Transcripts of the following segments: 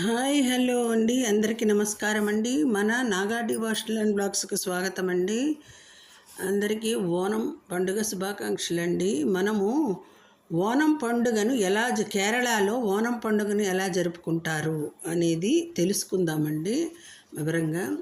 Hi hello అండి. అందరికీ నమస్కారం అండి. మన నాగాటి వాస్టల్ అండ్ బ్లాగ్స్కి స్వాగతం అండి. అందరికీ ఓనం పండుగ శుభాకాంక్షలు అండి మనము ఓనం పండుగను ఎలా జ- కేరళలో ఓనం పండుగను ఎలా జరుపుకుంటారు అనేది తెలుసుకుందామండి. వివరంగా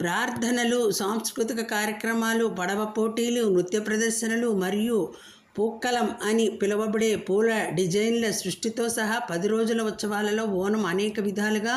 ప్రార్థనలు సాంస్కృతిక కార్యక్రమాలు పడవ పోటీలు నృత్య ప్రదర్శనలు మరియు పూక్కలం అని పిలువబడే పూల డిజైన్ల సృష్టితో సహా పది రోజుల ఉత్సవాలలో ఓనం అనేక విధాలుగా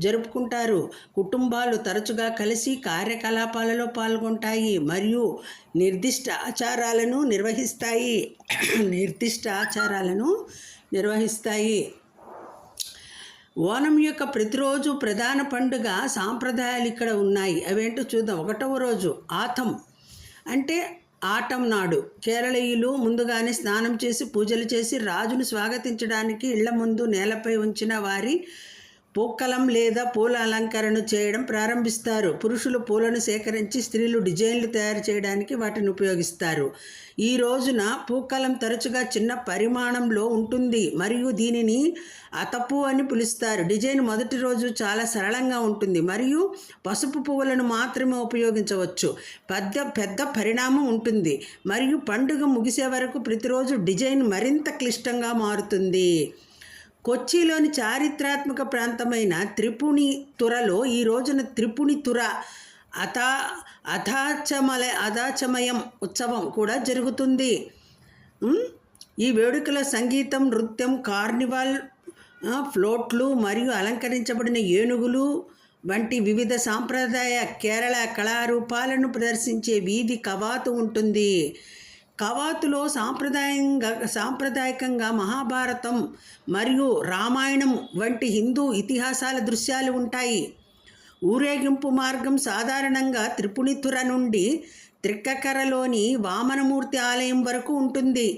జరుపుకుంటారు. కుటుంబాలు తరచుగా కలిసి కార్యకలాపాలలో పాల్గొంటాయి మరియు నిర్దిష్ట ఆచారాలను నిర్వహిస్తాయి. నిర్దిష్ట ఆచారాలను నిర్వహిస్తాయి. ఓనం యొక్క ప్రతిరోజు ప్రధాన పండుగ సాంప్రదాయాలు ఇక్కడ ఉన్నాయి. అవేంటో చూద్దాం. ఒకటవ రోజు ఆతం అంటే ఆటం నాడు కేరళీయులు ముందుగానే స్నానం చేసి పూజలు చేసి రాజును స్వాగతించడానికి ఇళ్ళ ముందు నేలపై ఉంచిన వారి పూక్కలం లేదా పూల అలంకరణ చేయడం ప్రారంభిస్తారు. పురుషులు పూలను సేకరించి స్త్రీలు డిజైన్లు తయారు చేయడానికి వాటిని ఉపయోగిస్తారు. ఈ రోజున పూక్కలం తరచుగా చిన్న పరిమాణంలో ఉంటుంది. మరియు దీనిని అతపు అని పిలుస్తారు. డిజైన్ మొదటి రోజు చాలా సరళంగా ఉంటుంది. మరియు పసుపు పువ్వులను మాత్రమే ఉపయోగించవచ్చు. పెద్ద పెద్ద పరిణామం ఉంటుంది. మరియు పండుగ ముగిసే వరకు ప్రతిరోజు డిజైన్ మరింత క్లిష్టంగా మారుతుంది. కొచ్చిలోని చారిత్రాత్మక ప్రాంతమైన త్రిపుణి తురలో ఈ రోజున త్రిపుణి తుర అథా అథాచమల అథాచమయం ఉత్సవం కూడా జరుగుతుంది. ఈ వేడుకల సంగీతం నృత్యం కార్నివాల్ ఫ్లోట్లు మరియు అలంకరించబడిన ఏనుగులు వంటి వివిధ సాంప్రదాయ కేరళ కళారూపాలను ప్రదర్శించే వీధి కవాతు ఉంటుంది. కవాతులో సాంప్రదాయంగా సాంప్రదాయకంగా మహాభారతం మరియు రామాయణం వంటి హిందూ ఇతిహాసాల దృశ్యాలు ఉంటాయి. ఊరేగింపు మార్గం సాధారణంగా త్రిపుణితుర నుండి త్రిక్కకరలోని వామనమూర్తి ఆలయం వరకు ఉంటుంది.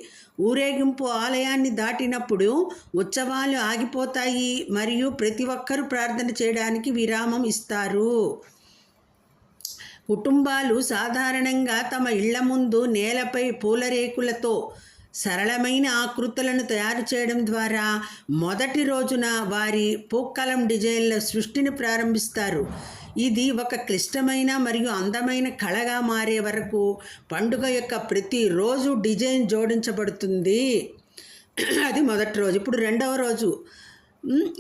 ఊరేగింపు ఆలయాన్ని దాటినప్పుడు ఉత్సవాలు ఆగిపోతాయి మరియు ప్రతి ఒక్కరూ ప్రార్థన చేయడానికి విరామం ఇస్తారు. కుటుంబాలు సాధారణంగా తమ ఇళ్ళ ముందు నేలపై పూలరేకులతో సరళమైన ఆకృతులను తయారు చేయడం ద్వారా మొదటి రోజున వారి పూక్కలం డిజైన్ల సృష్టిని ప్రారంభిస్తారు. ఇది ఒక క్లిష్టమైన మరియు అందమైన కళగా మారే వరకు పండుగ యొక్క ప్రతి రోజు డిజైన్ జోడించబడుతుంది. అది మొదటి రోజు. ఇప్పుడు రెండవ రోజు.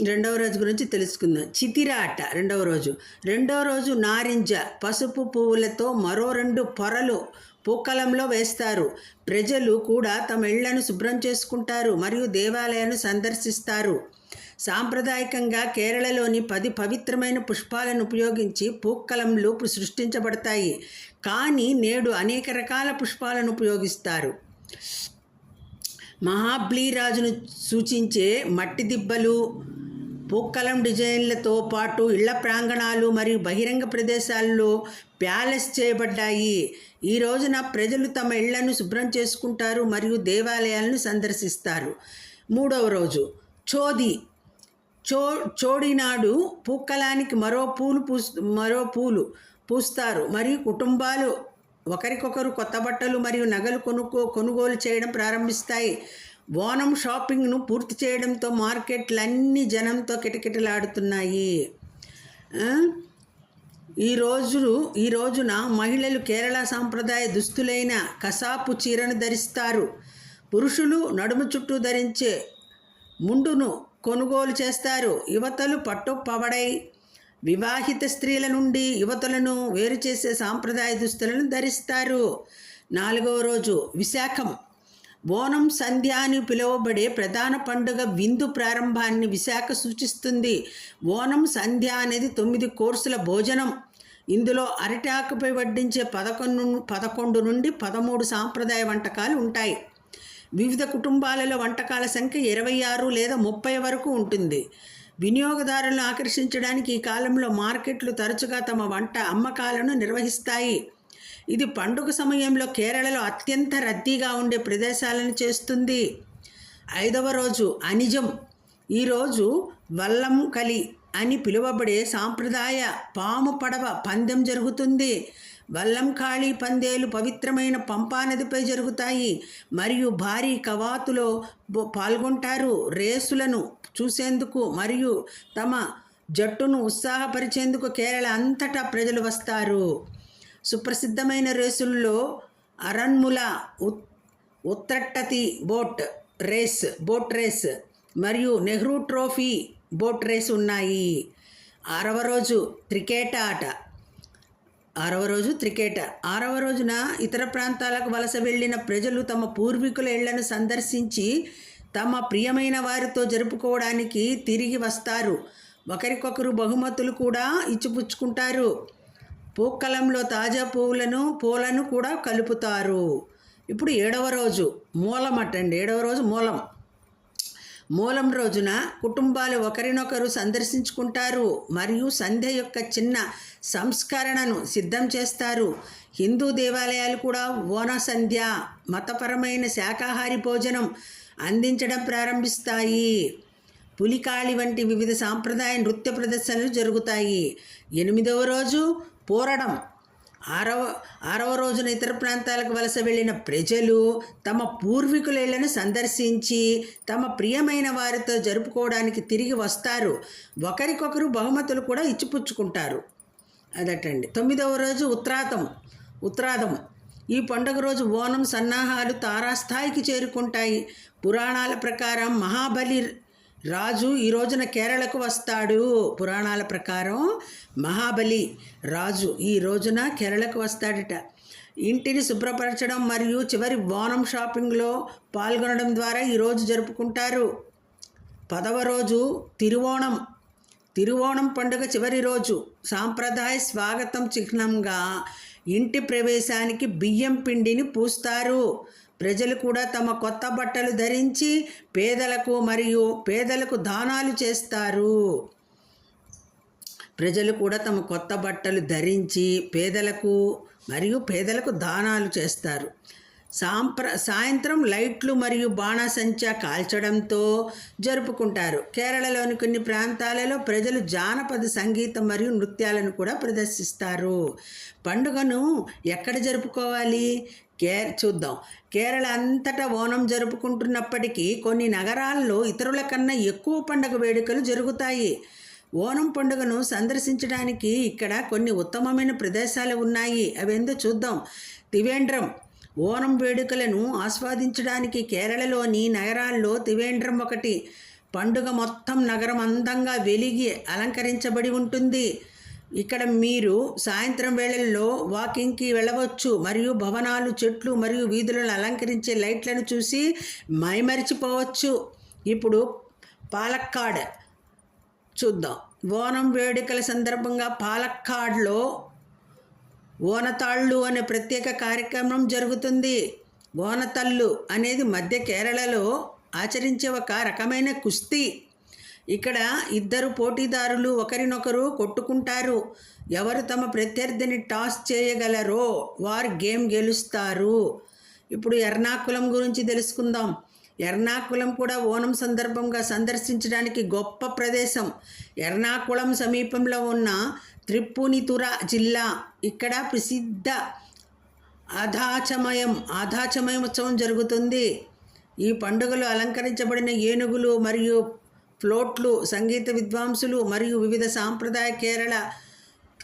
రెండవ రోజు గురించి తెలుసుకుందాం. చితిరాట రెండవ రోజు. రెండవ రోజు నారింజ పసుపు పువ్వులతో మరో రెండు పొరలు పూక్కలంలో వేస్తారు. ప్రజలు కూడా తమ ఇళ్ళను శుభ్రం చేసుకుంటారు మరియు దేవాలయాన్ని సందర్శిస్తారు. సాంప్రదాయకంగా కేరళలోని పది పవిత్రమైన పుష్పాలను ఉపయోగించి పూక్కలంలు సృష్టించబడతాయి. కానీ నేడు అనేక రకాల పుష్పాలను ఉపయోగిస్తారు. మహాబ్లీరాజును సూచించే మట్టి దిబ్బలు పూక్కలం డిజైన్లతో పాటు ఇళ్ళ ప్రాంగణాలు మరియు బహిరంగ ప్రదేశాల్లో ప్యాలెస్ చేయబడ్డాయి. ఈ రోజున ప్రజలు తమ ఇళ్ళను శుభ్రం చేసుకుంటారు మరియు దేవాలయాలను సందర్శిస్తారు. మూడవ రోజు చోది. చో చోడినాడు పూక్కలానికి మరో పూలు పూస్ మరో పూలు పూస్తారు మరియు కుటుంబాలు ఒకరికొకరు కొత్త బట్టలు మరియు నగలు కొనుక్కో కొనుగోలు చేయడం ప్రారంభిస్తాయి. ఓనం షాపింగ్ను పూర్తి చేయడంతో మార్కెట్లన్నీ జనంతో కిటకిటలాడుతున్నాయి. ఈ రోజు ఈ రోజున మహిళలు కేరళ సాంప్రదాయ దుస్తులైన కసాపు చీరను ధరిస్తారు. పురుషులు నడుము చుట్టూ ధరించే ముండును కొనుగోలు చేస్తారు. యువతలు పట్టు పవడై వివాహిత స్త్రీల నుండి యువతులను వేరు చేసే సాంప్రదాయ దుస్తులను ధరిస్తారు. నాలుగవ రోజు విశాఖం. బోనం సంధ్య అని పిలువబడే ప్రధాన పండుగ విందు ప్రారంభాన్ని విశాఖ సూచిస్తుంది. ఓనం సంధ్య అనేది తొమ్మిది కోర్సుల భోజనం. ఇందులో అరటాకుపై వడ్డించే పదకొండు పదకొండు నుండి పదమూడు సాంప్రదాయ వంటకాలు ఉంటాయి. వివిధ కుటుంబాలలో వంటకాల సంఖ్య ఇరవై ఆరు లేదా ముప్పై వరకు ఉంటుంది. వినియోగదారులను ఆకర్షించడానికి ఈ కాలంలో మార్కెట్లు తరచుగా తమ వంట అమ్మకాలను నిర్వహిస్తాయి. ఇది పండుగ సమయంలో కేరళలో అత్యంత రద్దీగా ఉండే ప్రదేశాలను చేస్తుంది. ఐదవ రోజు అనిజం. ఈరోజు వల్లం కలి అని పిలువబడే సాంప్రదాయ పాము పడవ పందెం జరుగుతుంది. వల్లం ఖాళీ పందేలు పవిత్రమైన పంపా నదిపై జరుగుతాయి. మరియు భారీ కవాతులో పాల్గొంటారు రేసులను. చూసేందుకు మరియు తమ జట్టును ఉత్సాహపరిచేందుకు కేరళ అంతటా ప్రజలు వస్తారు. సుప్రసిద్ధమైన రేసుల్లో అరన్ముల ఉత్ ఉత్తట్టతి బోట్ రేస్ బోట్ రేస్ మరియు నెహ్రూ ట్రోఫీ బోట్ రేస్ ఉన్నాయి. ఆరవ రోజు క్రికెట్ ఆట. ఆరవ రోజు క్రికెట్. ఆరవ రోజున ఇతర ప్రాంతాలకు వలస వెళ్ళిన ప్రజలు తమ పూర్వీకుల ఇళ్ళను సందర్శించి తమ ప్రియమైన వారితో జరుపుకోవడానికి తిరిగి వస్తారు. ఒకరికొకరు బహుమతులు కూడా ఇచ్చిపుచ్చుకుంటారు. పూక్కలంలో తాజా పువ్వులను పూలను కూడా కలుపుతారు. ఇప్పుడు ఏడవ రోజు మూలం అట్టండి ఏడవ రోజు మూలం. మూలం రోజున కుటుంబాలు ఒకరినొకరు సందర్శించుకుంటారు మరియు సంధ్య యొక్క చిన్న సంస్కరణను సిద్ధం చేస్తారు. హిందూ దేవాలయాలు కూడా ఓన సంధ్య మతపరమైన శాకాహారి భోజనం అందించడం ప్రారంభిస్తాయి. పులికాళి వంటి వివిధ సాంప్రదాయ నృత్య ప్రదర్శనలు జరుగుతాయి. ఎనిమిదవ రోజు పోరడం. ఆరవ ఆరవ రోజున ఇతర ప్రాంతాలకు వలస వెళ్ళిన ప్రజలు తమ పూర్వీకుల ఇళ్ళను సందర్శించి తమ ప్రియమైన వారితో జరుపుకోవడానికి తిరిగి వస్తారు. ఒకరికొకరు బహుమతులు కూడా ఇచ్చిపుచ్చుకుంటారు. అదటండి. తొమ్మిదవ రోజు ఉత్రాతం ఉత్రాదం ఈ పండుగ రోజు ఓనం సన్నాహాలు తారాస్థాయికి చేరుకుంటాయి. పురాణాల ప్రకారం మహాబలి రాజు ఈ రోజున కేరళకు వస్తాడు పురాణాల ప్రకారం. మహాబలి రాజు ఈ రోజున కేరళకు వస్తాడట. ఇంటిని శుభ్రపరచడం మరియు చివరి ఓనం షాపింగ్లో పాల్గొనడం ద్వారా ఈరోజు జరుపుకుంటారు. పదవ రోజు తిరువోణం. తిరువోణం పండుగ చివరి రోజు. సాంప్రదాయ స్వాగతం చిహ్నంగా ఇంటి ప్రవేశానికి బియ్యం పిండిని పూస్తారు. ప్రజలు కూడా తమ కొత్త బట్టలు ధరించి పేదలకు మరియు పేదలకు దానాలు చేస్తారు. ప్రజలు కూడా తమ కొత్త బట్టలు ధరించి పేదలకు మరియు పేదలకు దానాలు చేస్తారు. సాంప్ర సాయంత్రం లైట్లు మరియు బాణాసంచా కాల్చడంతో జరుపుకుంటారు. కేరళలోని కొన్ని ప్రాంతాలలో ప్రజలు జానపద సంగీతం మరియు నృత్యాలను కూడా ప్రదర్శిస్తారు. పండుగను ఎక్కడ జరుపుకోవాలి? కే చూద్దాం. కేరళ అంతటా ఓనం జరుపుకుంటున్నప్పటికీ కొన్ని నగరాల్లో ఇతరుల కన్నా ఎక్కువ పండుగ వేడుకలు జరుగుతాయి. ఓనం పండుగను సందర్శించడానికి ఇక్కడ కొన్ని ఉత్తమమైన ప్రదేశాలు ఉన్నాయి. అవేందో చూద్దాం. త్రివేంద్రం ఓనం వేడుకలను ఆస్వాదించడానికి కేరళలోని నగరాల్లో త్రివేంద్రం ఒకటి పండుగ మొత్తం నగరం అందంగా వెలిగి అలంకరించబడి ఉంటుంది. ఇక్కడ మీరు సాయంత్రం వేళల్లో వాకింగ్కి వెళ్ళవచ్చు. మరియు భవనాలు చెట్లు మరియు వీధులను అలంకరించే లైట్లను చూసి మైమరిచిపోవచ్చు. ఇప్పుడు పాలక్కాడ్ చూద్దాం. ఓనం వేడుకల సందర్భంగా పాలక్కాడ్లో ఓనతాళ్ళు అనే ప్రత్యేక కార్యక్రమం జరుగుతుంది. ఓనతల్లు అనేది మధ్య కేరళలో ఆచరించే ఒక రకమైన కుస్తీ. ఇక్కడ ఇద్దరు పోటీదారులు ఒకరినొకరు కొట్టుకుంటారు. ఎవరు తమ ప్రత్యర్థిని టాస్ చేయగలరో వారు గేమ్ గెలుస్తారు. ఇప్పుడు ఎర్నాకుళం గురించి తెలుసుకుందాం. ఎర్నాకుళం కూడా ఓనం సందర్భంగా సందర్శించడానికి గొప్ప ప్రదేశం. ఎర్నాకుళం సమీపంలో ఉన్న త్రిపునితుర జిల్లా. ఇక్కడ ప్రసిద్ధ ఆధాచమయం ఆధాచమయం ఉత్సవం జరుగుతుంది. ఈ పండుగలో అలంకరించబడిన ఏనుగులు మరియు ఫ్లోట్లు సంగీత విద్వాంసులు మరియు వివిధ సాంప్రదాయ కేరళ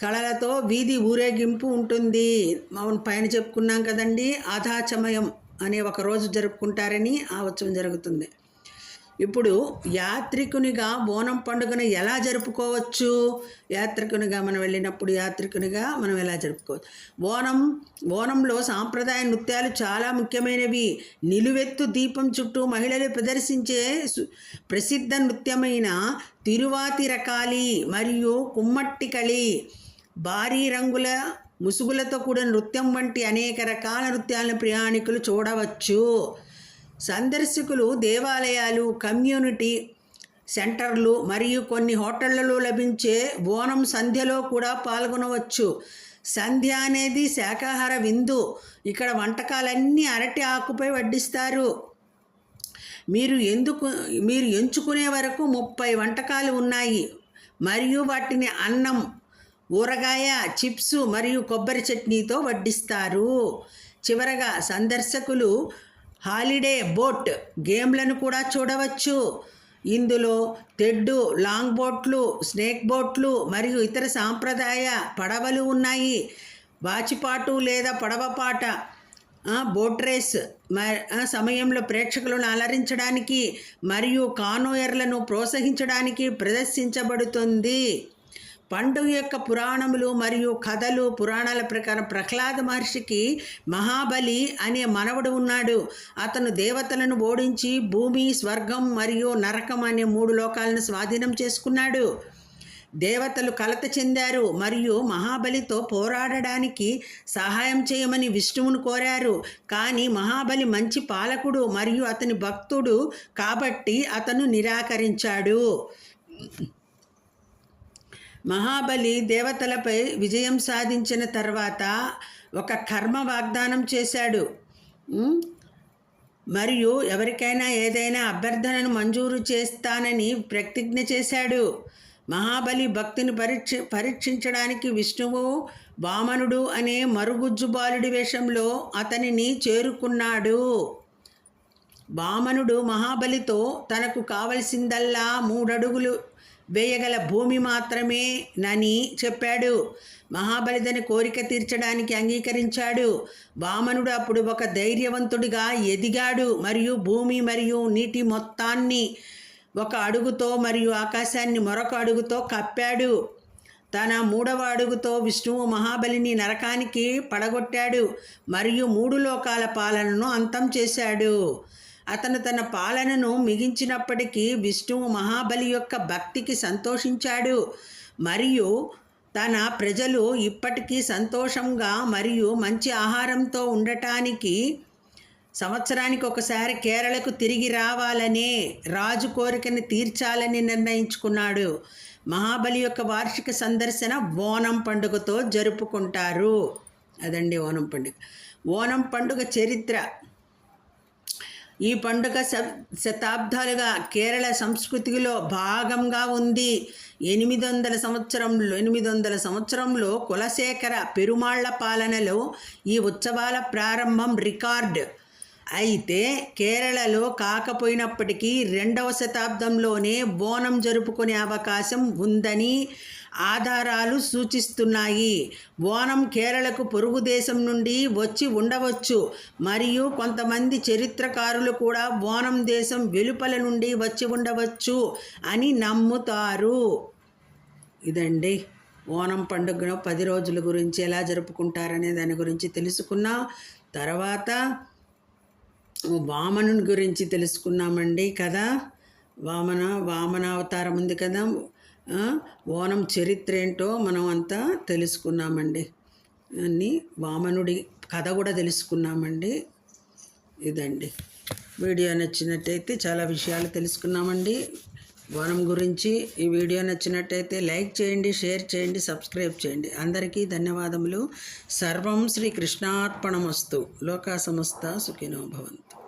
కళలతో వీధి ఊరేగింపు ఉంటుంది. మనం పైన చెప్పుకున్నాం కదండి ఆధాచమయం అనే ఒక రోజు జరుపుకుంటారని ఆ ఉత్సవం జరుగుతుంది. ఇప్పుడు యాత్రికునిగా ఓనం పండుగను ఎలా జరుపుకోవచ్చు? యాత్రికునిగా మనం వెళ్ళినప్పుడు యాత్రికునిగా మనం ఎలా జరుపుకోవచ్చు? ఓనం బోనంలో సాంప్రదాయ నృత్యాలు చాలా ముఖ్యమైనవి. నిలువెత్తు దీపం చుట్టూ మహిళలు ప్రదర్శించే సు- ప్రసిద్ధ నృత్యమైన తిరువాతిరకాలి మరియు కుమ్మట్టికళి. భారీ రంగుల ముసుగులతో కూడిన నృత్యం వంటి అనేక రకాల నృత్యాలను ప్రయాణికులు చూడవచ్చు. సందర్శకులు దేవాలయాలు కమ్యూనిటీ సెంటర్లు మరియు కొన్ని హోటళ్ళలో లభించే ఓనం సంధ్యలో కూడా పాల్గొనవచ్చు. సంధ్య అనేది శాకాహార విందు. ఇక్కడ వంటకాలన్నీ అరటి ఆకుపై వడ్డిస్తారు. మీరు ఎందుకు మీరు ఎంచుకునే వరకు ముప్పై వంటకాలు ఉన్నాయి. మరియు వాటిని అన్నం ఊరగాయ చిప్స్ మరియు కొబ్బరి చట్నీతో వడ్డిస్తారు. చివరగా సందర్శకులు హాలిడే బోట్ గేమ్లను కూడా చూడవచ్చు. ఇందులో తెడ్డు లాంగ్ బోట్లు స్నేక్ బోట్లు మరియు ఇతర సాంప్రదాయ పడవలు ఉన్నాయి. వాచిపాటు లేదా పడవపాట బోట్ రేస్ మ- సమయంలో ప్రేక్షకులను అలరించడానికి మరియు కానోయర్లను ప్రోత్సహించడానికి ప్రదర్శించబడుతుంది. పండుగ యొక్క పురాణములు మరియు కథలు పురాణాల ప్రకారం ప్రహ్లాద మహర్షికి మహాబలి అనే మనవడు ఉన్నాడు. అతను దేవతలను ఓడించి భూమి స్వర్గం మరియు నరకం అనే మూడు లోకాలను స్వాధీనం చేసుకున్నాడు. దేవతలు కలత చెందారు మరియు మహాబలితో పోరాడడానికి సహాయం చేయమని విష్ణువును కోరారు. కానీ మహాబలి మంచి పాలకుడు మరియు అతని భక్తుడు కాబట్టి అతను నిరాకరించాడు. మహాబలి దేవతలపై విజయం సాధించిన తర్వాత ఒక కర్మ వాగ్దానం చేశాడు. మరియు ఎవరికైనా ఏదైనా అభ్యర్థనను మంజూరు చేస్తానని ప్రతిజ్ఞ చేశాడు. మహాబలి భక్తిని పరీక్ష పరీక్షించడానికి విష్ణువు వామనుడు అనే మరుగుజ్జు బాలుడి వేషంలో అతనిని చేరుకున్నాడు. వామనుడు మహాబలితో తనకు కావలసిందల్లా మూడడుగులు వేయగల భూమి మాత్రమే నని చెప్పాడు. మహాబలిదని కోరిక తీర్చడానికి అంగీకరించాడు. వామనుడు అప్పుడు ఒక ధైర్యవంతుడిగా ఎదిగాడు. మరియు భూమి మరియు నీటి మొత్తాన్ని ఒక అడుగుతో మరియు ఆకాశాన్ని మరొక అడుగుతో కప్పాడు. తన మూడవ అడుగుతో విష్ణువు మహాబలిని నరకానికి పడగొట్టాడు. మరియు మూడు లోకాల పాలనను అంతం చేశాడు. అతను తన పాలనను మిగించినప్పటికీ విష్ణువు మహాబలి యొక్క భక్తికి సంతోషించాడు. మరియు తన ప్రజలు ఇప్పటికీ సంతోషంగా మరియు మంచి ఆహారంతో ఉండటానికి సంవత్సరానికి ఒకసారి కేరళకు తిరిగి రావాలనే రాజు కోరికను తీర్చాలని నిర్ణయించుకున్నాడు. మహాబలి యొక్క వార్షిక సందర్శన ఓనం పండుగతో జరుపుకుంటారు. అదండి ఓనం పండుగ. ఓనం పండుగ చరిత్ర. ఈ పండుగ శతాబ్దాలుగా కేరళ సంస్కృతిలో భాగంగా ఉంది. ఎనిమిది వందల సంవత్సరంలో ఎనిమిది వందల సంవత్సరంలో కులశేఖర పెరుమాళ్ళ పాలనలో ఈ ఉత్సవాల ప్రారంభం రికార్డ్. అయితే కేరళలో కాకపోయినప్పటికీ రెండవ శతాబ్దంలోనే బోనం జరుపుకునే అవకాశం ఉందని ఆధారాలు సూచిస్తున్నాయి. ఓనం కేరళకు పొరుగు దేశం నుండి వచ్చి ఉండవచ్చు. మరియు కొంతమంది చరిత్రకారులు కూడా ఓనం దేశం వెలుపల నుండి వచ్చి ఉండవచ్చు అని నమ్ముతారు. ఇదండి. ఓనం పండుగను పది రోజుల గురించి ఎలా జరుపుకుంటారనే దాని గురించి తెలుసుకున్నాం. తర్వాత వామనుని గురించి తెలుసుకున్నామండి కదా. వామన వామన అవతారం ఉంది కదా. ఓనం చరిత్ర ఏంటో మనం అంతా తెలుసుకున్నామండి. అన్ని వామనుడి కథ కూడా తెలుసుకున్నామండి. ఇదండి. వీడియో నచ్చినట్టయితే చాలా విషయాలు తెలుసుకున్నామండి. వనం గురించి ఈ వీడియో నచ్చినట్టయితే లైక్ చేయండి షేర్ చేయండి సబ్స్క్రైబ్ చేయండి. అందరికీ ధన్యవాదములు. సర్వం శ్రీ కృష్ణార్పణమస్తు. లోకా సమస్త సుఖినో భవంతు.